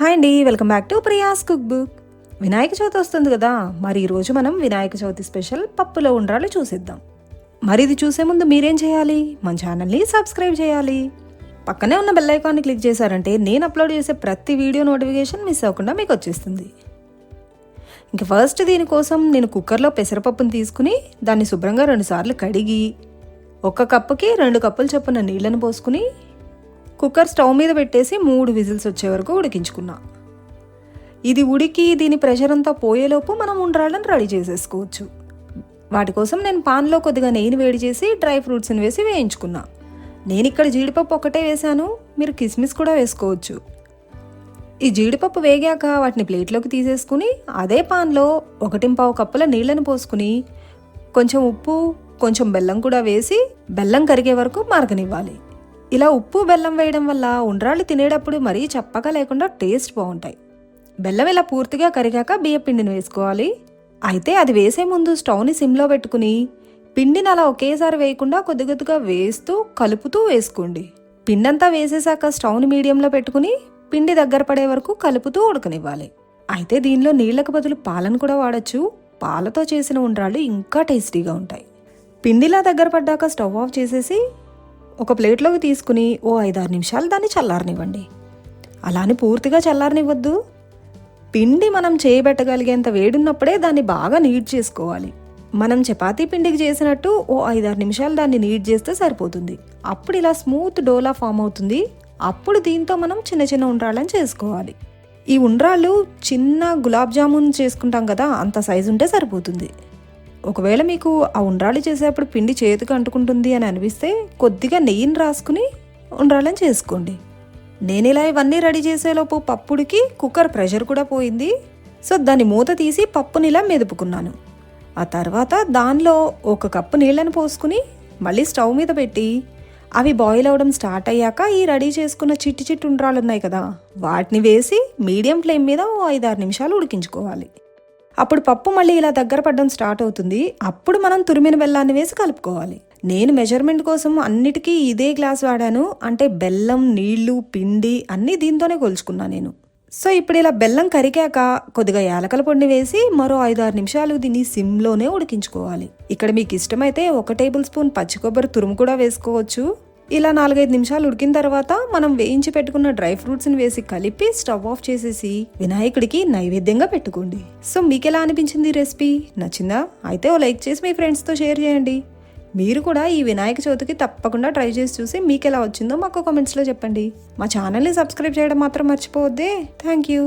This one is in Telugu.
హాయ్ అండి welcome back to Priya's cook book. Vinayaka Chavithi వస్తుంది కదా మరి ఈరోజు మనం వినాయక చవితి స్పెషల్ పప్పులో ఉండ్రాలు చూసిద్దాం. మరి ఇది చూసే ముందు మీరేం చేయాలి? మన ఛానల్ని సబ్స్క్రైబ్ చేయాలి. పక్కనే ఉన్న బెల్ ఐకాన్ని క్లిక్ చేశారంటే నేను అప్లోడ్ చేసే ప్రతి వీడియో నోటిఫికేషన్ మిస్ అవ్వకుండా మీకు వచ్చేస్తుంది. ఇంక ఫస్ట్ దీనికోసం నేను కుక్కర్లో పెసరపప్పును తీసుకుని దాన్ని శుభ్రంగా రెండుసార్లు కడిగి ఒక కప్పుకి రెండు కప్పులు చొప్పున నీళ్ళను పోసుకుని కుక్కర్ స్టవ్ మీద పెట్టేసి మూడు విజిల్స్ వచ్చే వరకు ఉడికించుకున్నా. ఇది ఉడికి దీని ప్రెషర్ అంతా పోయేలోపు మనం ఉండ్రాళ్ళని రెడీ చేసేసుకోవచ్చు. వాటి కోసం నేను పాన్లో కొద్దిగా నెయ్యిని వేడి చేసి డ్రై ఫ్రూట్స్ని వేసి వేయించుకున్నా. నేను ఇక్కడ జీడిపప్పు ఒకటే వేశాను మీరు కిస్మిస్ కూడా వేసుకోవచ్చు. ఈ జీడిపప్పు వేగాక వాటిని ప్లేట్లోకి తీసేసుకుని అదే పాన్లో ఒకటింపావు కప్పుల నీళ్ళని పోసుకుని కొంచెం ఉప్పు కొంచెం బెల్లం కూడా వేసి బెల్లం కరిగే వరకు మరగనివ్వాలి. ఇలా ఉప్పు బెల్లం వేయడం వల్ల ఉండ్రాళ్ళు తినేటప్పుడు మరీ చప్పగా లేకుండా టేస్ట్ బాగుంటాయి. బెల్లం ఇలా పూర్తిగా కరిగాక బియ్య పిండిని వేసుకోవాలి. అయితే అది వేసే ముందు స్టవ్ని సిమ్లో పెట్టుకుని పిండిని అలా ఒకేసారి వేయకుండా కొద్ది కొద్దిగా వేస్తూ కలుపుతూ వేసుకోండి. పిండంతా వేసేసాక స్టవ్ని మీడియంలో పెట్టుకుని పిండి దగ్గర పడే వరకు కలుపుతూ ఉడకనివ్వాలి. అయితే దీనిలో నీళ్ళకు బదులు పాలను కూడా వాడచ్చు. పాలతో చేసిన ఉండ్రాళ్ళు ఇంకా టేస్టీగా ఉంటాయి. పిండిలా దగ్గర పడ్డాక స్టవ్ ఆఫ్ చేసేసి ఒక ప్లేట్లోకి తీసుకుని ఓ ఐదారు నిమిషాలు దాన్ని చల్లారనివ్వండి. అలానే పూర్తిగా చల్లారనివ్వద్దు. పిండి మనం చేయబెట్టగలిగేంత వేడున్నప్పుడే దాన్ని బాగా నీట్ చేసుకోవాలి. మనం చపాతీ పిండికి చేసినట్టు ఓ ఐదారు నిమిషాలు దాన్ని నీట్ చేస్తే సరిపోతుంది. అప్పుడు ఇలా స్మూత్ డోలా ఫామ్ అవుతుంది. అప్పుడు దీంతో మనం చిన్న చిన్న ఉండ్రాళ్ళని చేసుకోవాలి. ఈ ఉండ్రాళ్ళు చిన్న గులాబ్ జామున్ చేసుకుంటాం కదా అంత సైజు ఉంటే సరిపోతుంది. ఒకవేళ మీకు ఆ ఉండ్రాళ్ళు చేసేటప్పుడు పిండి చేతికి అంటుకుంటుంది అని అనిపిస్తే కొద్దిగా నెయ్యిని రాసుకుని ఉండ్రాళ్ళని చేసుకోండి. నేను ఇలా ఇవన్నీ రెడీ చేసేలోపు పప్పుడికి కుక్కర్ ప్రెషర్ కూడా పోయింది. సో దాన్ని మూత తీసి పప్పుని ఇలా మెదుపుకున్నాను. ఆ తర్వాత దానిలో ఒక కప్పు నీళ్ళని పోసుకుని మళ్ళీ స్టవ్ మీద పెట్టి అవి బాయిల్ అవ్వడం స్టార్ట్ అయ్యాక ఈ రెడీ చేసుకున్న చిట్టి చిట్టి ఉండ్రాలు ఉన్నాయి కదా వాటిని వేసి మీడియం ఫ్లేమ్ మీద ఓ ఐదారు నిమిషాలు ఉడికించుకోవాలి. అప్పుడు పప్పు మళ్ళీ ఇలా దగ్గర పడడం స్టార్ట్ అవుతుంది. అప్పుడు మనం తురిమిన బెల్లాన్ని వేసి కలుపుకోవాలి. నేను మెజర్మెంట్ కోసం అన్నిటికీ ఇదే గ్లాస్ వాడాను. అంటే బెల్లం నీళ్ళు పిండి అన్నీ దీంతోనే కొలుచుకున్నా నేను. సో ఇప్పుడు ఇలా బెల్లం కరిగాక కొద్దిగా యాలకల పొడిని వేసి మరో ఐదు ఆరు నిమిషాలు దీన్ని సిమ్లోనే ఉడికించుకోవాలి. ఇక్కడ మీకు ఇష్టమైతే ఒక టేబుల్ స్పూన్ పచ్చి కొబ్బరి తురుము కూడా వేసుకోవచ్చు. ఇలా నాలుగైదు నిమిషాలు ఉడికిన తర్వాత మనం వేయించి పెట్టుకున్న డ్రై ఫ్రూట్స్ని వేసి కలిపి స్టవ్ ఆఫ్ చేసేసి వినాయకుడికి నైవేద్యంగా పెట్టుకోండి. సో మీకు ఎలా అనిపించింది రెసిపీ? నచ్చిందా? అయితే ఓ లైక్ చేసి మీ ఫ్రెండ్స్తో షేర్ చేయండి. మీరు కూడా ఈ వినాయక చవితికి తప్పకుండా ట్రై చేసి చూసి మీకు ఎలా వచ్చిందో మాకు కామెంట్స్లో చెప్పండి. మా ఛానల్ని సబ్స్క్రైబ్ చేయడం మాత్రం మర్చిపోవద్దే. Thank you.